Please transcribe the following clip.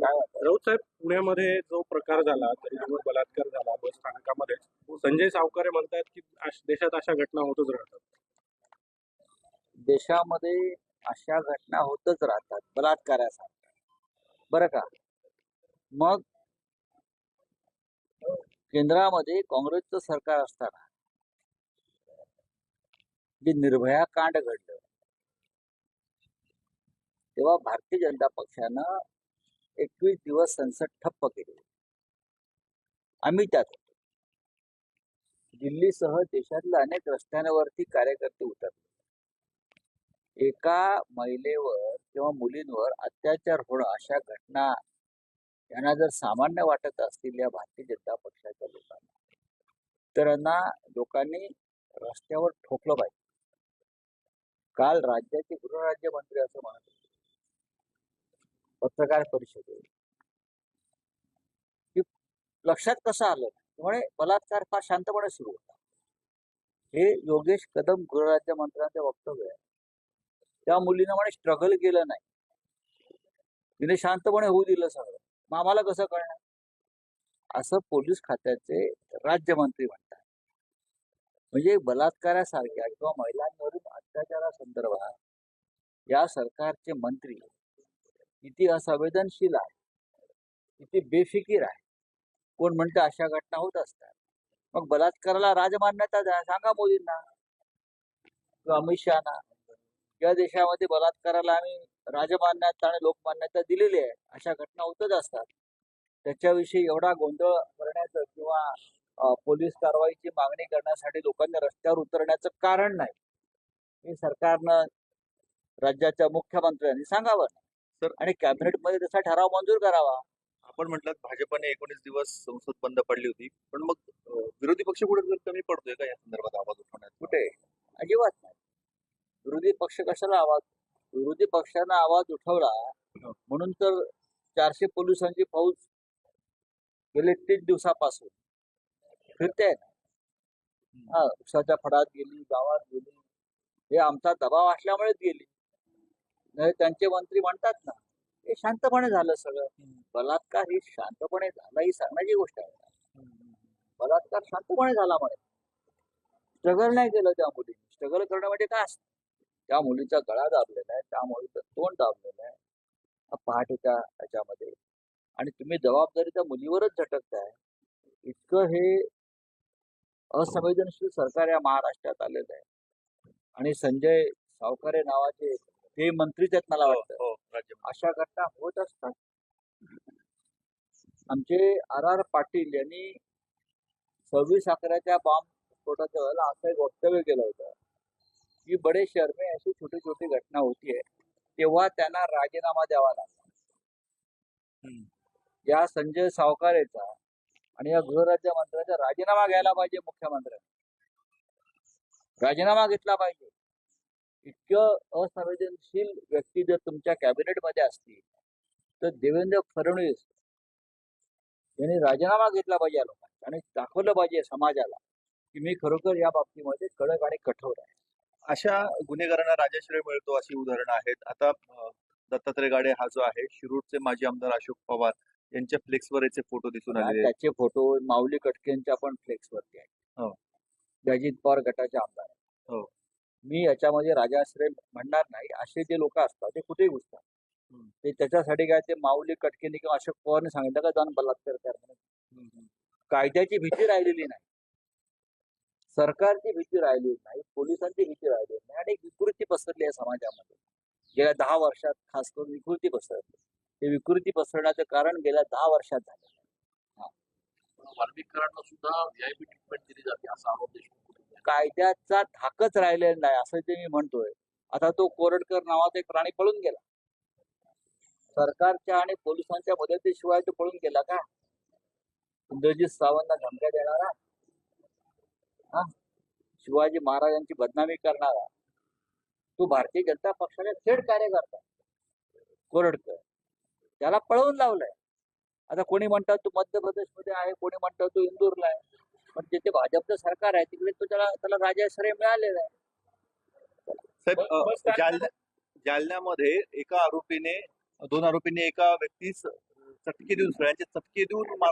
राऊत साहेब पुण्यामध्ये जो प्रकार झाला तरुणीवर बलात्कार झाला बस स्थानकामध्ये संजय सावकारे म्हणतात की देशात अशा घटना होतच राहतात. देशामध्ये अशा घटना होतच राहतात बलात्कारासारख्या. बरं का? मग केंद्रामध्ये काँग्रेसचं सरकार असताना जे निर्भया कांड घडलं तेव्हा भारतीय जनता पक्षानं एकवीस दिवस संसद ठप्प केली आम्ही त्यात होतो. दिल्लीसह देशातल्या अनेक रस्त्यांवरती कार्यकर्ते उतरले. एका महिलेवर किंवा मुलींवर अत्याचार होणं अशा घटना यांना जर सामान्य वाटत असतील या भारतीय जनता पक्षाच्या लोकांना तर यांना लोकांनी रस्त्यावर ठोकलं पाहिजे. काल राज्याचे गृहराज्यमंत्री असं म्हणत पत्रकार परिषदेत लक्षात कसं आलं? त्यामुळे बलात्कार फार शांतपणे सुरू होता. हे योगेश कदम गृहराज्यमंत्र्यांचे वक्तव्य आहे. त्या मुलीनं म्हणे स्ट्रगल केलं नाही. तिने शांतपणे होऊ दिलं सगळं. मग आम्हाला कसं कळणार? असं पोलीस खात्याचे राज्यमंत्री म्हणतात. म्हणजे बलात्कारासारख्या किंवा महिलांवरील अत्याचारासंदर्भात या सरकारचे मंत्री किती असंवेदनशील आहे. किती बेफिकीर आहे. कोण म्हणतं अशा घटना होत असतात. मग बलात्काराला राजमान्यता द्या. सांगा मोदींना. किंवा अमित शहाना. या देशामध्ये बलात्काराला आम्ही राजमान्यता आणि लोकमान्यता दिलेली आहे. अशा घटना होतच असतात. त्याच्याविषयी एवढा गोंधळ करण्याचं किंवा पोलीस कारवाईची मागणी करण्यासाठी लोकांनी रस्त्यावर उतरण्याचं कारण नाही. हे सरकारनं राज्याच्या मुख्यमंत्र्यांनी सांगावं. सर- आणि कॅबिनेटमध्ये त्याचा ठराव मंजूर करावा. आपण म्हटलं भाजपने एकोणीस दिवस संसद बंद पडली होती. पण मग विरोधी पक्ष कुठे जर कमी पडतोय का या संदर्भात आवाज उठवण्यात? कुठे? अजिबात नाही. विरोधी पक्ष कशाला आवाज विरोधी पक्षानं आवाज उठवला म्हणून तर चारशे पोलिसांची फौज गेले तीन दिवसापासून. फिरते हा उसाच्या फडात गेली गावात गेली. हे आमचा दबाव असल्यामुळेच गेली. त्यांचे मंत्री म्हणतात ना हे शांतपणे झालं सगळं. बलात्कार ही शांतपणे झाला ही सांगण्याची गोष्ट आहे. बलात्कार शांतपणे झाला म्हणे. स्ट्रगल नाही केलं त्या मुलीने. स्ट्रगल करणं म्हणजे काय असतं? त्या मुलीचा गळा दाबलेला आहे त्या मुलीचं तोंड दाबलेलं आहे. हा पहाटेच्या ह्याच्यामध्ये आणि तुम्ही जबाबदारी त्या मुलीवरच झटकताय. इतकं हे असंवेदनशील सरकार या महाराष्ट्रात आलेलं आहे. आणि संजय सावकारे नावाचे ते मंत्रीच आहेत मला वाटतं. हो अशा घटना होत असतात. आमचे आर आर पाटील यांनी सव्वीस अकराच्या बॉम्ब स्फोटाच्या वेळेला असं एक वक्तव्य केलं होतं की बडे शहर में अशी छोटी छोटी घटना होती है तेव्हा त्यांना राजीनामा द्यावा लागला. या संजय सावकारेचा आणि या गृहराज्यमंत्र्याचा राजीनामा घ्यायला पाहिजे मुख्यमंत्र्यांनी. राजीनामा घेतला पाहिजे. इतकं असंवेदनशील व्यक्ती जर तुमच्या कॅबिनेटमध्ये असतील तर देवेंद्र फडणवीस यांनी राजीनामा घेतला पाहिजे या आणि दाखवलं पाहिजे समाजाला की मी खरोखर या बाबतीमध्ये कडक आणि कठोर आहे. अशा गुन्हेगारांना राजाश्रय मिळतो अशी उदाहरणं आहेत. आता दत्तात्रय गाडे हा जो आहे शिरूरचे माजी आमदार अशोक पवार यांच्या फ्लेक्सवर याचे फोटो दिसून आहेत. त्याचे फोटो माऊली कटकेंच्या पण फ्लेक्सवरती हो. आहेत अजित पवार गटाचे आमदार आहेत. हो. मी याच्यामध्ये राजाश्रय म्हणणार नाही असे जे लोक असतात ते कुठेही घुसतात. ते त्याच्यासाठी काय ते माऊली कटकेने किंवा अशोक पवारने सांगितलं का जाऊन बलात्कार कर म्हणून. कायद्याची भीती राहिलेली नाही. सरकारची भीती राहिलेली नाही पोलिसांची भीती राहिलेली नाही आणि एक विकृती पसरली आहे समाजामध्ये. गेल्या दहा वर्षात खास करून विकृती पसरली. ते विकृती पसरण्याचं कारण गेल्या दहा वर्षात झालं वाल्मिकांना सुद्धा व्हीआयपी ट्रीटमेंट दिली जाते असा आरोप देशमुख कायद्याचा धाकच राहिलेला नाही असं ते मी म्हणतोय. आता तो कोरडकर नावाचा एक प्राणी पळून गेला. सरकारच्या आणि पोलिसांच्या मदतीशिवाय तो पळून गेला का? इंद्रजित सावंतला धमक्या देणारा? हा? शिवाजी महाराजांची बदनामी करणारा? तो भारतीय जनता पक्षाने थेट कार्यकर्ता? कोरडकर. त्याला पळवून लावलंय. आता कोणी म्हणतात तू मध्य प्रदेशमध्ये आहे कोणी म्हणतात तू इंदूरला आहे. पण जिथे भाजपचं सरकार आहे तिकडे तो त्याला त्याला राजाश्रय मिळालेला आहे. साहेब अं, जालन्या जालन्यामध्ये एका आरोपीने दोन आरोपींनी एका व्यक्तीस चटके देऊन सगळ्यांचे चटके देऊन मारा